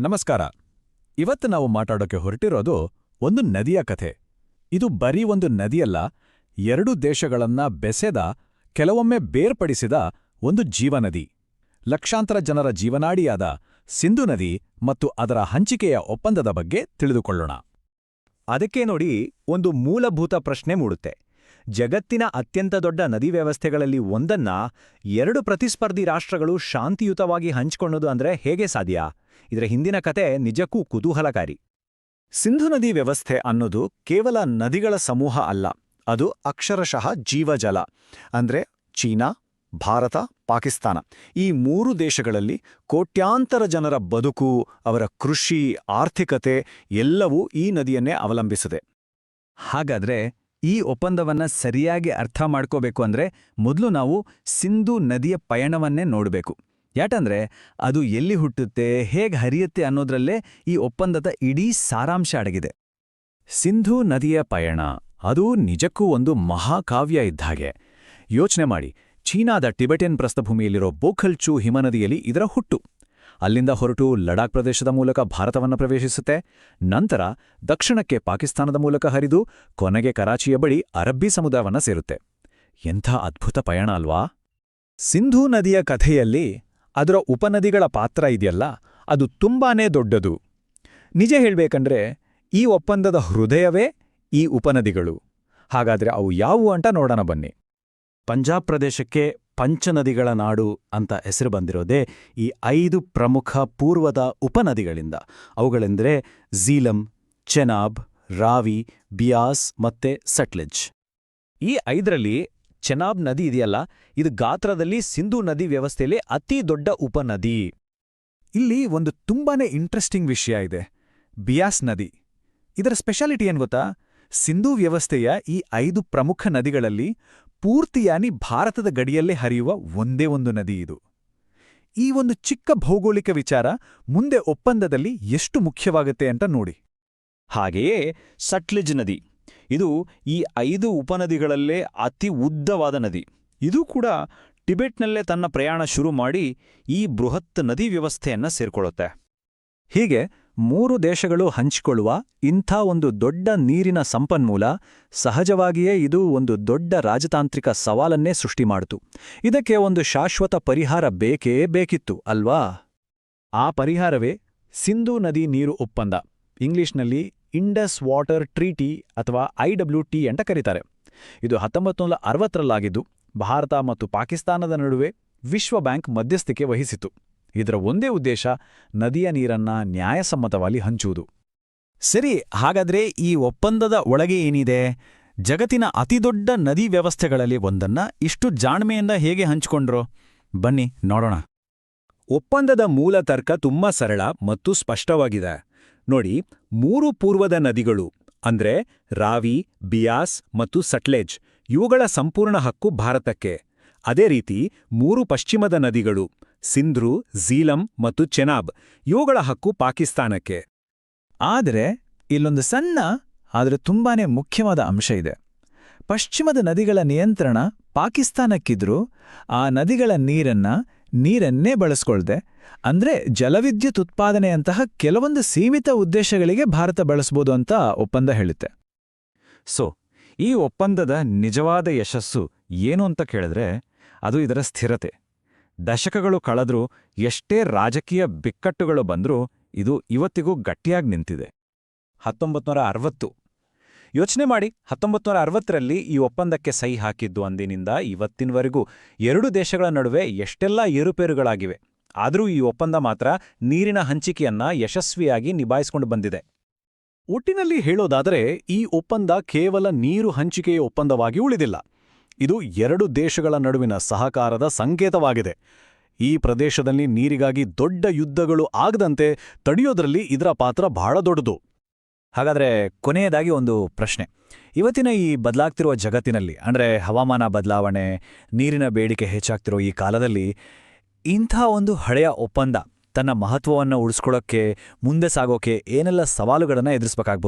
ನಮಸ್ಕಾರ. ಇವತ್ತು ನಾವು ಮಾತಾಡೋಕೆ ಹೊರಟಿರೋದು ಒಂದು ನದಿಯ ಕಥೆ. ಇದು ಬರೀ ಒಂದು ನದಿಯಲ್ಲ, ಎರಡು ದೇಶಗಳನ್ನ ಬೆಸೆದ, ಕೆಲವೊಮ್ಮೆ ಬೇರ್ಪಡಿಸಿದ ಒಂದು ಜೀವನದಿ. ಲಕ್ಷಾಂತರ ಜನರ ಜೀವನಾಡಿಯಾದ ಸಿಂಧು ನದಿ ಮತ್ತು ಅದರ ಹಂಚಿಕೆಯ ಒಪ್ಪಂದದ ಬಗ್ಗೆ ತಿಳಿದುಕೊಳ್ಳೋಣ. ಅದಕ್ಕೆ ನೋಡಿ ಒಂದು ಮೂಲಭೂತ ಪ್ರಶ್ನೆ ಮೂಡುತ್ತೆ. ಜಗತ್ತಿನ ಅತ್ಯಂತ ದೊಡ್ಡ ನದಿ ವ್ಯವಸ್ಥೆಗಳಲ್ಲಿ ಒಂದನ್ನ ಎರಡು ಪ್ರತಿಸ್ಪರ್ಧಿ ರಾಷ್ಟ್ರಗಳು ಶಾಂತಿಯುತವಾಗಿ ಹಂಚಿಕೊಳ್ಳೋದು ಅಂದ್ರೆ ಹೇಗೆ ಸಾಧ್ಯ? ಇದರ ಹಿಂದಿನ ಕತೆ ನಿಜಕ್ಕೂ ಕುತೂಹಲಕಾರಿ. ಸಿಂಧು ನದಿ ವ್ಯವಸ್ಥೆ ಅನ್ನೋದು ಕೇವಲ ನದಿಗಳ ಸಮೂಹ ಅಲ್ಲ, ಅದು ಅಕ್ಷರಶಃ ಜೀವಜಲ, ಅಂದ್ರೆ ಚೀನಾ, ಭಾರತ, ಪಾಕಿಸ್ತಾನ. ಈ ಮೂರು ದೇಶಗಳಲ್ಲಿ ಕೋಟ್ಯಾಂತರ ಜನರ ಬದುಕು, ಅವರ ಕೃಷಿ, ಆರ್ಥಿಕತೆ ಎಲ್ಲವೂ ಈ ನದಿಯನ್ನೇ ಅವಲಂಬಿಸಿದೆ. ಹಾಗಾದ್ರೆ ಈ ಒಪ್ಪಂದವನ್ನ ಸರಿಯಾಗಿ ಅರ್ಥ ಮಾಡ್ಕೋಬೇಕು ಅಂದ್ರೆ ಮೊದಲು ನಾವು ಸಿಂಧು ನದಿಯ ಪಯಣವನ್ನೇ ನೋಡಬೇಕು. ಯಾಕಂದ್ರೆ ಅದು ಎಲ್ಲಿ ಹುಟ್ಟುತ್ತೆ, ಹೇಗೆ ಹರಿಯುತ್ತೆ ಅನ್ನೋದ್ರಲ್ಲೇ ಈ ಒಪ್ಪಂದದ ಇಡೀ ಸಾರಾಂಶ ಅಡಗಿದೆ. ಸಿಂಧೂ ನದಿಯ ಪಯಣ, ಅದು ನಿಜಕ್ಕೂ ಒಂದು ಮಹಾಕಾವ್ಯ ಇದ್ದಾಗೆ ಯೋಚನೆ ಮಾಡಿ, ಚೀನಾದ ಟಿಬೆಟಿಯನ್ ಪ್ರಸ್ಥಭೂಮಿಯಲ್ಲಿರೋ ಬೋಖಲ್ಚು ಹಿಮನದಿಯಲ್ಲಿ ಇದರ ಹುಟ್ಟು. ಅಲ್ಲಿಂದ ಹೊರಟು ಲಡಾಖ್ ಪ್ರದೇಶದ ಮೂಲಕ ಭಾರತವನ್ನು ಪ್ರವೇಶಿಸುತ್ತೆ. ನಂತರ ದಕ್ಷಿಣಕ್ಕೆ ಪಾಕಿಸ್ತಾನದ ಮೂಲಕ ಹರಿದು ಕೊನೆಗೆ ಕರಾಚಿಯ ಬಳಿ ಅರಬ್ಬಿ ಸಮುದಾಯವನ್ನ ಸೇರುತ್ತೆ. ಎಂಥ ಅದ್ಭುತ ಪಯಣ ಅಲ್ವಾ? ಸಿಂಧೂ ನದಿಯ ಕಥೆಯಲ್ಲಿ ಅದರ ಉಪನದಿಗಳ ಪಾತ್ರ ಇದೆಯಲ್ಲ? ಅದು ತುಂಬಾನೇ ದೊಡ್ಡದು. ನಿಜ ಹೇಳಬೇಕಂದ್ರೆ ಈ ಒಪ್ಪಂದದ ಹೃದಯವೇ ಈ ಉಪನದಿಗಳು. ಹಾಗಾದ್ರೆ ಅವು ಯಾವುವು ಅಂತ ನೋಡೋಣ ಬನ್ನಿ. ಪಂಜಾಬ್ ಪ್ರದೇಶಕ್ಕೆ ಪಂಚನದಿಗಳ ನಾಡು ಅಂತ ಹೆಸರು ಬಂದಿರೋದೇ ಈ ಐದು ಪ್ರಮುಖ ಪೂರ್ವದ ಉಪನದಿಗಳಿಂದ. ಅವುಗಳೆಂದರೆ ಝೀಲಂ, ಚೆನಾಬ್, ರಾವಿ, ಬಿಯಾಸ್ ಮತ್ತೆ ಸಟ್ಲೆಜ್. ಈ ಐದರಲ್ಲಿ ಚೆನಾಬ್ ನದಿ ಇದೆಯಲ್ಲ, ಇದು ಗಾತ್ರದಲ್ಲಿ ಸಿಂಧೂ ನದಿ ವ್ಯವಸ್ಥೆಯಲ್ಲಿ ಅತಿ ದೊಡ್ಡ ಉಪನದಿ. ಇಲ್ಲಿ ಒಂದು ತುಂಬಾನೇ ಇಂಟ್ರೆಸ್ಟಿಂಗ್ ವಿಷಯ ಇದೆ. ಬಿಯಾಸ್ ನದಿ. ಇದರ ಸ್ಪೆಷಾಲಿಟಿ ಏನು ಗೊತ್ತಾ? ಸಿಂಧೂ ವ್ಯವಸ್ಥೆಯ ಈ ಐದು ಪ್ರಮುಖ ನದಿಗಳಲ್ಲಿ ಪೂರ್ತಿಯಾನಿ ಭಾರತದ ಗಡಿಯಲ್ಲೇ ಹರಿಯುವ ಒಂದೇ ಒಂದು ನದಿ ಇದು. ಈ ಒಂದು ಚಿಕ್ಕ ಭೌಗೋಳಿಕ ವಿಚಾರ ಮುಂದೆ ಒಪ್ಪಂದದಲ್ಲಿ ಎಷ್ಟು ಮುಖ್ಯವಾಗುತ್ತೆ ಅಂತ ನೋಡಿ. ಹಾಗೆಯೇ ಸಟ್ಲೆಜ್ ನದಿ, ಇದು ಈ ಐದು ಉಪನದಿಗಳಲ್ಲೇ ಅತಿ ಉದ್ದವಾದ ನದಿ. ಇದು ಕೂಡ ಟಿಬೆಟ್ನಲ್ಲೇ ತನ್ನ ಪ್ರಯಾಣ ಶುರು ಮಾಡಿ ಈ ಬೃಹತ್ ನದಿ ವ್ಯವಸ್ಥೆಯನ್ನು ಸೇರ್ಕೊಳ್ಳುತ್ತೆ. ಹೀಗೆ ಮೂರು ದೇಶಗಳು ಹಂಚಿಕೊಳ್ಳುವ ಇಂಥ ಒಂದು ದೊಡ್ಡ ನೀರಿನ ಸಂಪನ್ಮೂಲ ಸಹಜವಾಗಿಯೇ ಇದು ಒಂದು ದೊಡ್ಡ ರಾಜತಾಂತ್ರಿಕ ಸವಾಲನ್ನೇ ಸೃಷ್ಟಿ ಮಾಡಿತು. ಇದಕ್ಕೆ ಒಂದು ಶಾಶ್ವತ ಪರಿಹಾರ ಬೇಕೇ ಬೇಕಿತ್ತು, ಅಲ್ವಾ? ಆ ಪರಿಹಾರವೇ ಸಿಂಧೂ ನದಿ ನೀರು ಒಪ್ಪಂದ. ಇಂಗ್ಲಿಷ್ನಲ್ಲಿ ಇಂಡಸ್ ವಾಟರ್ ಟ್ರೀಟಿ ಅಥವಾ ಐಡಬ್ಲ್ಯೂ ಟಿ ಅಂತ ಕರೀತಾರೆ. ಇದು ಹತ್ತೊಂಬತ್ತು ನೂರ ಅರವತ್ತರಲ್ಲಾಗಿದ್ದು ಭಾರತ ಮತ್ತು ಪಾಕಿಸ್ತಾನದ ನಡುವೆ ವಿಶ್ವ ಬ್ಯಾಂಕ್ ಮಧ್ಯಸ್ಥಿಕೆ ವಹಿಸಿತು ಇದರ ಒಂದೇ ಉದ್ದೇಶ ನದಿಯ ನೀರನ್ನ ನ್ಯಾಯಸಮ್ಮತವಾಗಿ ಹಂಚುವುದು. ಸರಿ, ಹಾಗಾದ್ರೆ ಈ ಒಪ್ಪಂದದ ಒಳಗೆ ಏನಿದೆ? ಜಗತ್ತಿನ ಅತಿದೊಡ್ಡ ನದಿ ವ್ಯವಸ್ಥೆಗಳಲ್ಲಿ ಒಂದನ್ನ ಇಷ್ಟು ಜಾಣ್ಮೆಯಿಂದ ಹೇಗೆ ಹಂಚಿಕೊಂಡ್ರೋ? ಬನ್ನಿ, ನೋಡೋಣ. ಒಪ್ಪಂದದ ಮೂಲ ತರ್ಕ ತುಂಬಾ ಸರಳ ಮತ್ತು ಸ್ಪಷ್ಟವಾಗಿದೆ. ನೋಡಿ, ಮೂರು ಪೂರ್ವದ ನದಿಗಳು, ಅಂದ್ರೆ ರಾವಿ, ಬಿಯಾಸ್ ಮತ್ತು ಸಟ್ಲೆಜ್, ಇವುಗಳ ಸಂಪೂರ್ಣ ಹಕ್ಕು ಭಾರತಕ್ಕೆ. ಅದೇ ರೀತಿ, ಮೂರು ಪಶ್ಚಿಮದ ನದಿಗಳು ಸಿಂಧ್ರು ಝೀಲಂ ಮತ್ತು ಚೆನಾಬ್ ಇವುಗಳ ಹಕ್ಕು ಪಾಕಿಸ್ತಾನಕ್ಕೆ. ಆದರೆ, ಇಲ್ಲೊಂದು ಸಣ್ಣ, ಆದರೆ ತುಂಬಾನೇ ಮುಖ್ಯವಾದ ಅಂಶ ಇದೆ. ಪಶ್ಚಿಮದ ನದಿಗಳ ನಿಯಂತ್ರಣ ಪಾಕಿಸ್ತಾನಕ್ಕಿದ್ರೂ, ಆ ನದಿಗಳ ನೀರನ್ನ ನೀರನ್ನೇ ಬಳಸ್ಕೊಳ್ದೆ, ಅಂದ್ರೆ ಜಲವಿದ್ಯುತ್ ಉತ್ಪಾದನೆಯಂತಹ ಕೆಲವೊಂದು ಸೀಮಿತ ಉದ್ದೇಶಗಳಿಗೆ ಭಾರತ ಬಳಸಬಹುದು ಅಂತ ಒಪ್ಪಂದ ಹೇಳುತ್ತೆ. ಸೊ, ಈ ಒಪ್ಪಂದದ ನಿಜವಾದ ಯಶಸ್ಸು ಏನು ಅಂತ ಕೇಳಿದ್ರೆ, ಅದು ಇದರ ಸ್ಥಿರತೆ. ದಶಕಗಳು ಕಳೆದ್ರೂ ಎಷ್ಟೇ ರಾಜಕೀಯ ಬಿಕ್ಕಟ್ಟುಗಳು ಬಂದರೂ ಇದು ಇವತ್ತಿಗೂ ಗಟ್ಟಿಯಾಗಿ ನಿಂತಿದೆ. ಹತ್ತೊಂಬತ್ನೂರ ಅರವತ್ತು ಯೋಚನೆ ಮಾಡಿ ಹತ್ತೊಂಬತ್ನೂರ ಅರವತ್ತರಲ್ಲಿ ಈ ಒಪ್ಪಂದಕ್ಕೆ ಸಹಿ ಹಾಕಿದ್ದು ಅಂದಿನಿಂದ ಇವತ್ತಿನವರೆಗೂ ಎರಡು ದೇಶಗಳ ನಡುವೆ ಎಷ್ಟೆಲ್ಲ ಏರುಪೇರುಗಳಾಗಿವೆ. ಆದರೂ ಈ ಒಪ್ಪಂದ ಮಾತ್ರ ನೀರಿನ ಹಂಚಿಕೆಯನ್ನ ಯಶಸ್ವಿಯಾಗಿ ನಿಭಾಯಿಸಿಕೊಂಡು ಬಂದಿದೆ. ಒಟ್ಟಿನಲ್ಲಿ ಹೇಳೋದಾದರೆ, ಈ ಒಪ್ಪಂದ ಕೇವಲ ನೀರು ಹಂಚಿಕೆಯ ಒಪ್ಪಂದವಾಗಿ ಉಳಿದಿಲ್ಲ. ಇದು ಎರಡು ದೇಶಗಳ ನಡುವಿನ ಸಹಕಾರದ ಸಂಕೇತವಾಗಿದೆ. ಈ ಪ್ರದೇಶದಲ್ಲಿ ನೀರಿಗಾಗಿ ದೊಡ್ಡ ಯುದ್ಧಗಳು ಆಗದಂತೆ ತಡೆಯೋದ್ರಲ್ಲಿ ಇದರ ಪಾತ್ರ ಬಹಳ ದೊಡ್ಡದು. ಹಾಗಾದ್ರೆ ಕೊನೆಯದಾಗಿ ಒಂದು ಪ್ರಶ್ನೆ. ಇವತ್ತಿನ ಈ ಬದಲಾಗ್ತಿರುವ ಜಗತ್ತಿನಲ್ಲಿ, ಅಂದ್ರೆ ಹವಾಮಾನ ಬದಲಾವಣೆ, ನೀರಿನ ಬೇಡಿಕೆ ಹೆಚ್ಚಾಗ್ತಿರೋ ಈ ಕಾಲದಲ್ಲಿ ಇಂಥ ಒಂದು ಹಳೆಯ ಒಪ್ಪಂದ ತನ್ನ ಮಹತ್ವವನ್ನು ಉಳಿಸ್ಕೊಳ್ಳೋಕ್ಕೆ, ಮುಂದೆ ಸಾಗೋಕೆ ಏನೆಲ್ಲ ಸವಾಲುಗಳನ್ನು ಎದುರಿಸಬೇಕಾಗ್ಬೋದು?